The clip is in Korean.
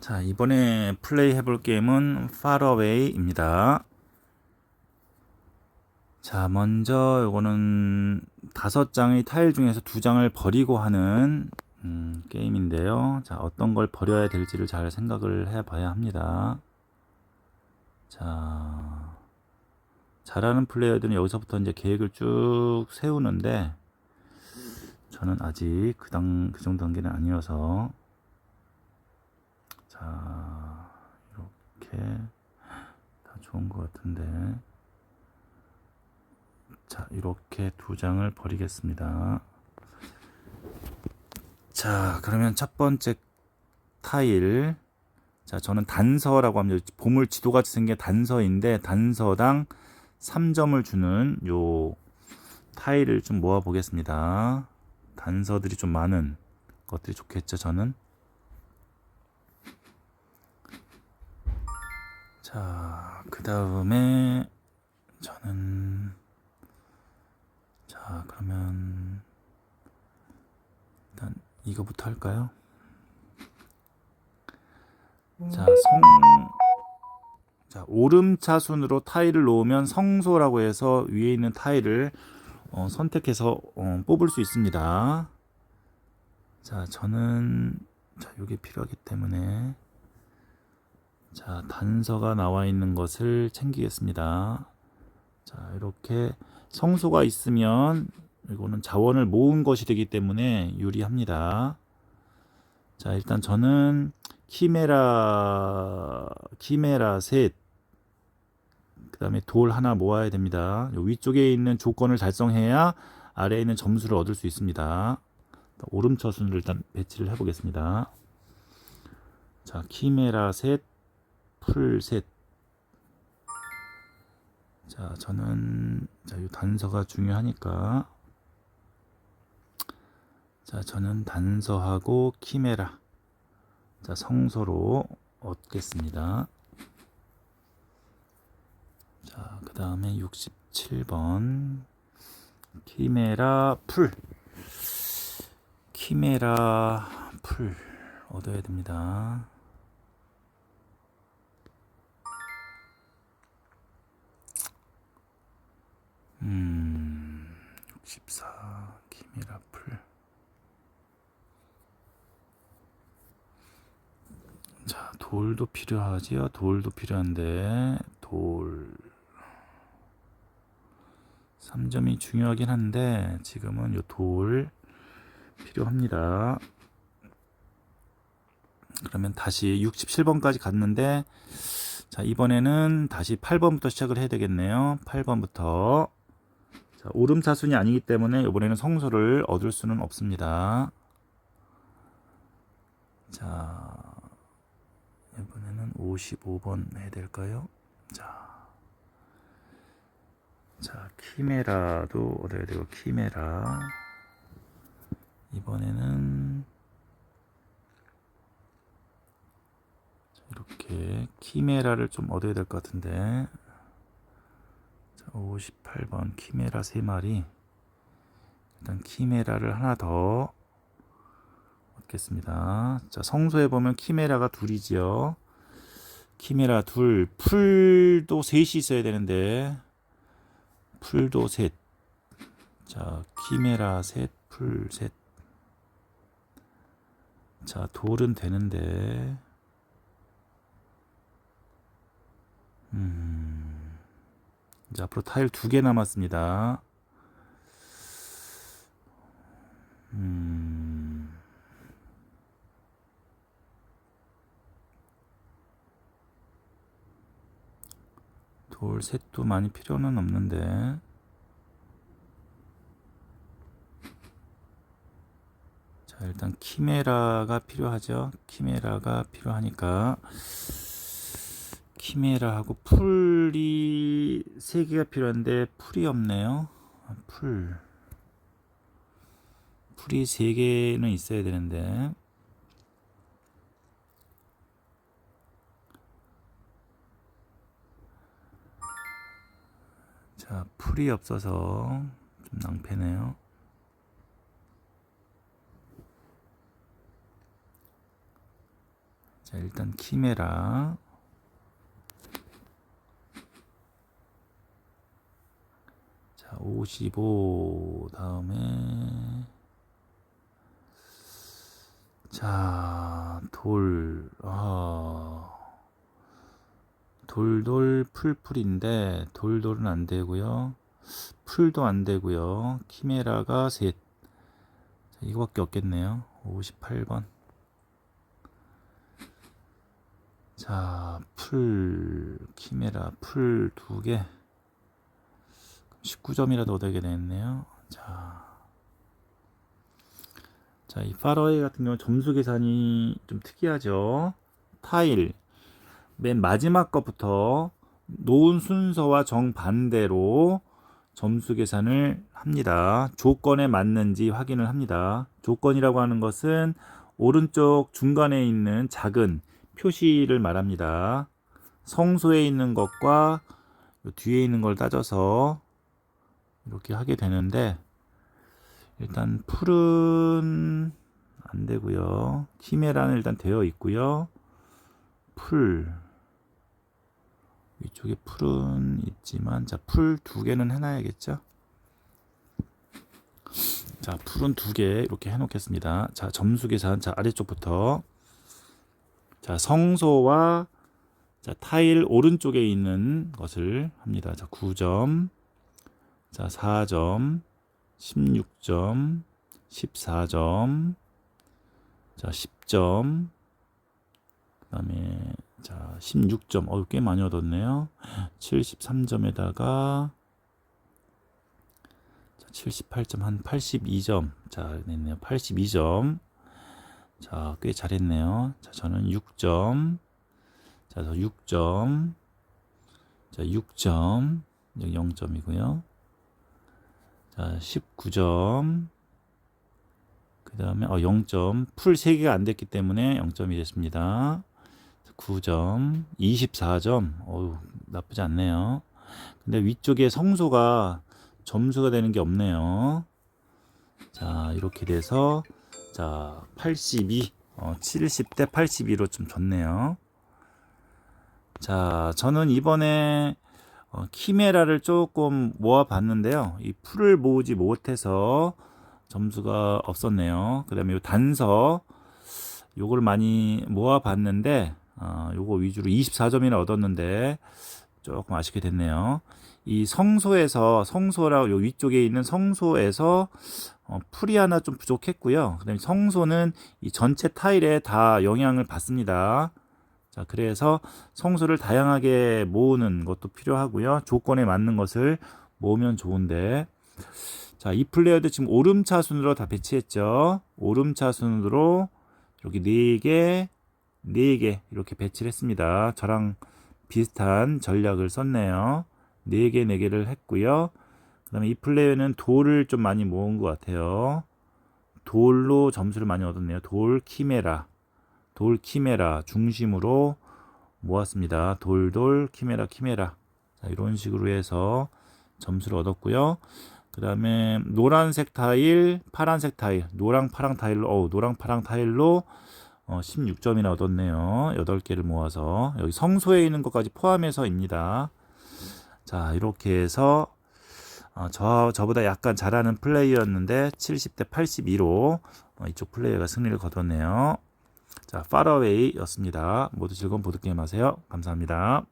자, 이번에 플레이 해볼 게임은 Faraway입니다. 자, 먼저 요거는 다섯 장의 타일 중에서 두 장을 버리고 하는 음, 게임인데요. 자, 어떤 걸 버려야 될지를 잘 생각을 해봐야 합니다. 자, 잘하는 플레이어들은 여기서부터 이제 계획을 쭉 세우는데 저는 아직 그 당, 그 정도 단계는 아니어서 자, 이렇게 다 좋은 것 같은데. 자, 이렇게 두 장을 버리겠습니다. 자, 그러면 첫 번째 타일. 자, 저는 단서라고 합니다. 보물 지도같이 생긴 단서인데, 단서당 3점을 주는 요 타일을 좀 모아 보겠습니다. 단서들이 좀 많은 것들이 좋겠죠, 저는. 자, 그 다음에 저는 자, 그러면 일단 이거부터 할까요? 자, 성 자, 오름차 순으로 타일을 놓으면 성소라고 해서 위에 있는 타일을 어, 선택해서 어, 뽑을 수 있습니다. 자, 저는 자, 이게 필요하기 때문에 자, 단서가 나와 있는 것을 챙기겠습니다. 자, 이렇게 성소가 있으면 이거는 자원을 모은 것이 되기 때문에 유리합니다. 자, 일단 저는 키메라 키메라 셋 그다음에 돌 하나 모아야 됩니다. 요 위쪽에 있는 조건을 달성해야 아래에 있는 점수를 얻을 수 있습니다. 오름처순을 일단 배치를 해 보겠습니다. 자, 키메라 셋 풀셋. 자 저는 자이 단서가 중요하니까. 자 저는 단서하고 키메라. 자 성소로 얻겠습니다. 자 그 다음에 67번. 키메라 풀. 키메라 풀 얻어야 됩니다 64 키미라 풀. 자, 돌도 필요하지요. 돌도 필요한데 돌 3점이 중요하긴 한데 지금은 요 돌 필요합니다. 그러면 다시 67번까지 갔는데 자, 이번에는 다시 8번부터 시작을 해야 되겠네요. 8번부터 자, 오름차순이 아니기 때문에 이번에는 성소를 얻을 수는 없습니다. 자, 이번에는 55번 해야 될까요? 자, 자, 키메라도 얻어야 되고, 키메라. 이번에는 이렇게 키메라를 좀 얻어야 될 것 같은데 58번 키메라 3마리 일단 키메라를 하나 더 얻겠습니다 자 성소에 보면 키메라가 둘이지요 키메라 둘 풀도 셋이 있어야 되는데 풀도 셋 자, 키메라 셋, 풀 셋. 자, 돌은 되는데. 음. 이제 앞으로 타일 두 개 남았습니다. 음. 돌 셋도 많이 필요는 없는데. 자, 일단 키메라가 필요하죠. 키메라가 필요하니까. 키메라 하고 풀이 세 개가 필요한데 풀이 없네요. 아, 풀. 풀이 세 개는 있어야 되는데. 자, 풀이 없어서 좀 낭패네요. 자, 일단 키메라. 자, 55 다음에 자, 돌. 아. 돌돌 풀풀인데 돌돌은 안 되고요. 풀도 안 되고요. 키메라가 셋. 자, 이거밖에 없겠네요. 58번. 자, 풀, 키메라, 풀 두 개. 19점이라도 얻게 되겠네요. 자. 자, 이 파러웨이 같은 경우 점수 계산이 좀 특이하죠. 타일. 맨 마지막 것부터 놓은 순서와 정반대로 점수 계산을 합니다. 조건에 맞는지 확인을 합니다. 조건이라고 하는 것은 오른쪽 중간에 있는 작은 표시를 말합니다. 성소에 있는 것과 뒤에 있는 걸 따져서 이렇게 하게 되는데 일단 풀은 안 되고요. 키메라는 일단 되어 있고요. 풀 위쪽에 풀은 있지만 자 풀 두 개는 해놔야겠죠. 자 풀은 두 개 이렇게 해놓겠습니다. 자 점수 계산 자 아래쪽부터 자 성소와 자 타일 오른쪽에 있는 것을 합니다. 자 9점 자 4점 16점 14점 자 10점 그 다음에 자 16점. 어우 꽤 많이 얻었네요. 73점에다가 자 78점 한 82점. 자 냈네요. 82점. 자 꽤 잘했네요. 자 저는 6점. 자 저 6점. 자 6점. 0점이고요 자 19점 그 다음에 어, 0점 풀 3개가 안 됐기 때문에 0점이 됐습니다 9점, 24점. 어우, 나쁘지 않네요. 근데 위쪽에 성소가 점수가 되는 게 없네요. 자, 이렇게 돼서 자, 82, 어, 70대 82로 좀 좋네요. 자, 저는 이번에 어, 키메라를 조금 모아봤는데요. 이 풀을 모으지 못해서 점수가 없었네요. 그 다음에 이 단서, 요걸 많이 모아봤는데, 어, 요거 위주로 24점이나 얻었는데 조금 아쉽게 됐네요. 이 성소에서 성소라고 요 위쪽에 있는 성소에서 어, 풀이 하나 좀 부족했고요. 그다음에 성소는 이 전체 타일에 다 영향을 받습니다. 자, 그래서 성소를 다양하게 모으는 것도 필요하고요. 조건에 맞는 것을 모으면 좋은데 자, 이 플레이어도 지금 오름차 순으로 다 배치했죠. 오름차 순으로 이렇게 4개, 4개 이렇게 배치를 했습니다. 저랑 비슷한 전략을 썼네요. 4개, 4개를 했고요. 그 다음에 이 플레이어는 돌을 좀 많이 모은 것 같아요. 돌로 점수를 많이 얻었네요. 돌 키메라. 돌 키메라 중심으로 모았습니다. 돌돌 키메라 키메라. 자, 이런 식으로 해서 점수를 얻었고요. 그 다음에 노란색 타일, 파란색 타일, 노랑 파랑 타일로, 어우, 노랑 파랑 타일로 어, 16점이나 얻었네요. 8개를 모아서 여기 성소에 있는 것까지 포함해서입니다. 자, 이렇게 해서 어, 저 저보다 약간 잘하는 플레이였는데 70대 82로 어, 이쪽 플레이어가 승리를 거뒀네요. 자, 파러웨이였습니다. 모두 즐거운 보드게임 하세요. 감사합니다.